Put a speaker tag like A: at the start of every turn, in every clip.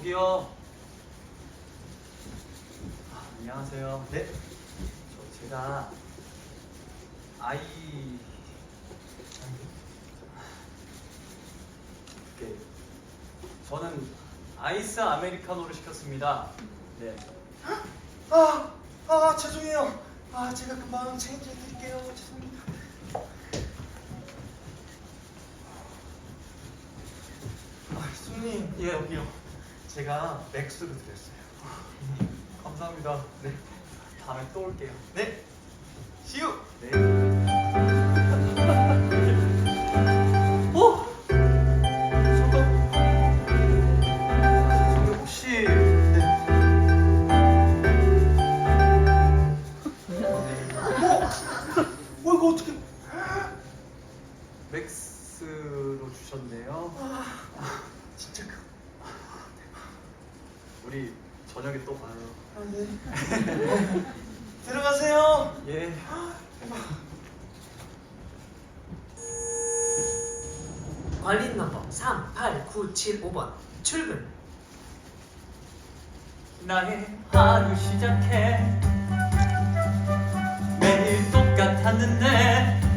A: 저기요. 아, 안녕하세요.
B: 네.
A: 저 제가 아이 네. 저는 아이스 아메리카노를 시켰습니다. 네.
B: 아, 아 죄송해요. 아 제가 그 금방 체인지 해드릴게요. 죄송합니다. 아, 손님.
A: 예,
B: 여기요. 제가 맥스로 드렸어요.
A: 감사합니다. 네. 다음에 또 올게요.
B: 네. 시우.
A: 네. 어? 잠깐. 저기 혹시
B: 네. 어 이거 어떻게?
A: 맥스로 주셨네요.
B: 아 진짜 그.
A: 우리 저녁에 또 봐요.
B: 아 네. 들어가세요.
A: 예.
C: 관리 넘버 38975번 출근
A: 나의 하루 시작해 매일 똑같았는데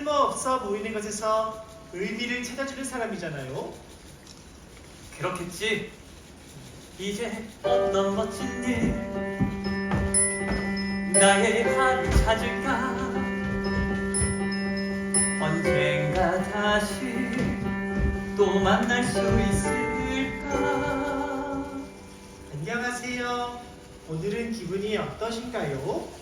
D: 쓸모없어 보이는 것에서 의미를 찾아주는 사람이잖아요.
A: 그렇겠지 이제 어떤 멋진 일 나의 하루 찾을까 언젠가 다시 또 만날 수 있을까
D: 안녕하세요. 오늘은 기분이 어떠신가요?